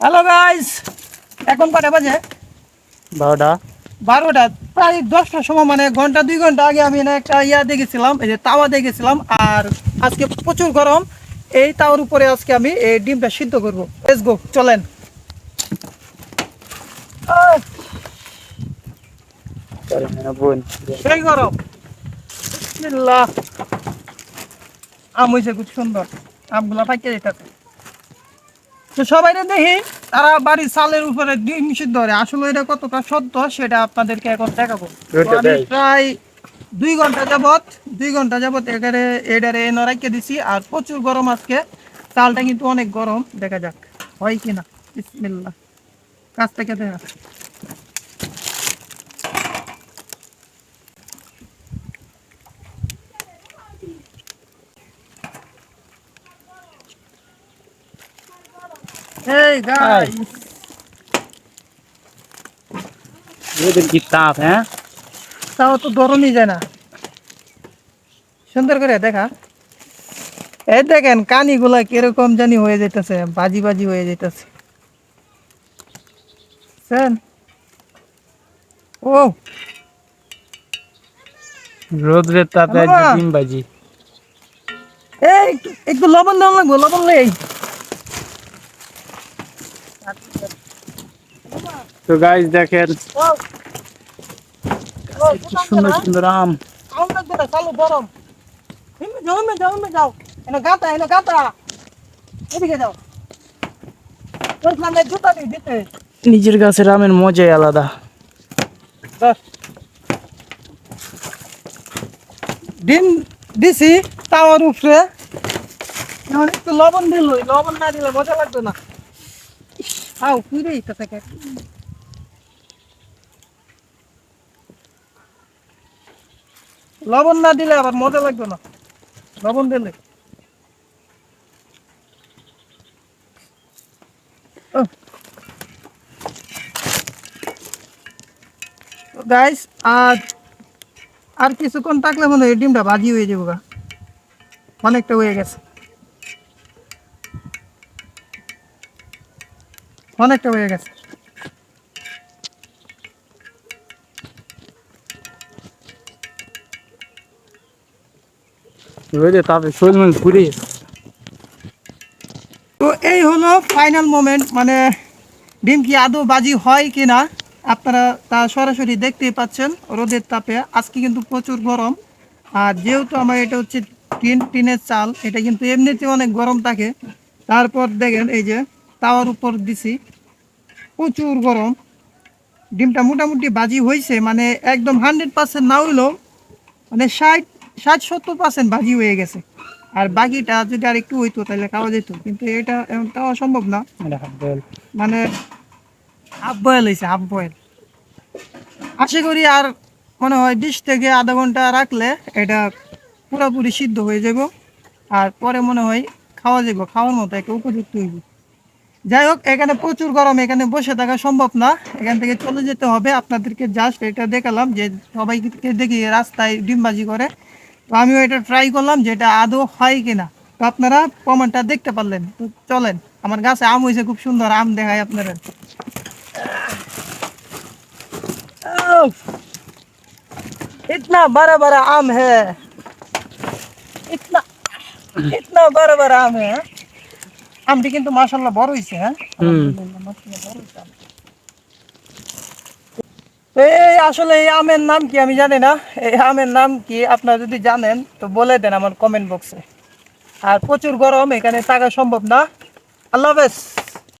Hello guys এখন কটা বাজে? বারোটা। বারোটা। প্রায় দশটার সময় মানে ঘণ্টা দুই ঘণ্টা আগে আমি না একটা ইয়া দেখেছিলাম এই যে তাওয়া দেখেছিলাম আর আজকে প্রচুর গরম। এই তাওয়ার উপরে আজকে আমি এই ডিমটা সিদ্ধ করব। লেটস গো চলেন। সেই গরম। আম হয়েছে খুব সুন্দর। আমগুলা পাইকে যেতেছে তো সবাই দেখি তারা বাড়ির চালের উপরে সিদ্ধ করে। আসলে এটা কতটা সত্য সেটা আপনাদেরকে এখন দেখাবো। আমি প্রায় দুই ঘণ্টা যাবত দুই ঘণ্টা যাবত এখানে এডারে এনে রাখিয়ে দিছি আর প্রচুর গরম আজকে। চালটা কিন্তু অনেক গরম দেখা যাক হয় কিনা। বিসমিল্লাহ। কাছ থেকে দেখা Hey guys, এদের কি তাপ হ্যাঁ তাও তো ধরনই যায় না সুন্দর করে দেখা এই দেখেন কানিগুলা কীরকম জানি হয়ে যেতেছে বাজি বাজি হয়ে যেতেছে ও রোদ্রের বাবা। ডিম বাজি এই একটু লবণ দেওয়া লাগবো লবণ নেই তো গাইস দেখেন। কি সুন্দর সুন্দর আম। আম লাগবে না চালু গরম। যাও যাও যাও। এনে গাতা এনে গাতা এদিকে যাও। তোর সামনে জুতা নেই দিতে। নিজের গাছের আমের মজাই আলাদা। ডিম দিছি তাওয়ার উপরে। একটু লবণ দিল লবণ না দিলে মজা লাগবে না। আও থেকে। লবণ না দিলে আবার মজা লাগবে না। লবণ দিলে। গাইস আর আর কিছুক্ষণ থাকলে মনে হয় ডিমটা ভাজি হয়ে যাব অনেকটা হয়ে গেছে। অনেকটা হয়ে গেছে। তাপে শরীর মন ঘুরে তো এই হলো ফাইনাল মোমেন্ট মানে ডিম কি আদৌ বাজি হয় কি না আপনারা তা সরাসরি দেখতেই পাচ্ছেন রোদের তাপে। আজকে কিন্তু প্রচুর গরম আর যেহেতু আমার এটা হচ্ছে টিন টিনের চাল এটা কিন্তু এমনিতে অনেক গরম থাকে। তারপর দেখেন এই যে তাওয়ার উপর দিছি। প্রচুর গরম। ডিমটা মোটামুটি বাজি হয়েছে মানে একদম হান্ড্রেড পার্সেন্ট না হইলেও মানে ষাট ষাট সত্তর পার্সেন্ট ভাজি হয়ে গেছে। আর বাকিটা যদি আর একটু হইতো তাহলে খাওয়া যেত কিন্তু এটা এমন খাওয়া সম্ভব না। মানে হাফ বয়েল হয়েছে হাফ বয়েল আশা করি আর মনে হয় বিশ থেকে আধা ঘণ্টা রাখলে এটা পুরোপুরি সিদ্ধ হয়ে যাব আর পরে মনে হয় খাওয়া যাব খাওয়ার মতো একটা উপযুক্ত হইব। যাই হোক, এখানে প্রচুর গরম, এখানে বসে থাকা সম্ভব না। এখান থেকে চলে যেতে হবে। আপনাদেরকে জাস্ট এটা দেখালাম যে সবাইকে দেখি রাস্তায় ডিমবাজি করে। তো আমিও এটা ট্রাই করলাম যে এটা আদৌ হয় কিনা। তো আপনারা কমেন্টটা দেখতে পারলেন। তো চলেন, আমার গাছে আম হয়েছে, খুব সুন্দর আম দেখায় আপনারা ইতনা বড় বড় আম হ্যাঁ ইতনা ইতনা বড় বড় আম হ্যাঁ আমটি কিন্তু মাশাল্লাহ বড় হইছে হ্যাঁ। এই আসলে এই আমের নাম কি আমি জানি না। এই আমের নাম কি আপনারা যদি জানেন তো বলে দেন আমার কমেন্ট বক্সে আর প্রচুর গরম এখানে থাকা সম্ভব না। আল্লাহ হাফেজ।